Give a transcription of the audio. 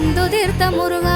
വന്നു തീർത്ത മുറുക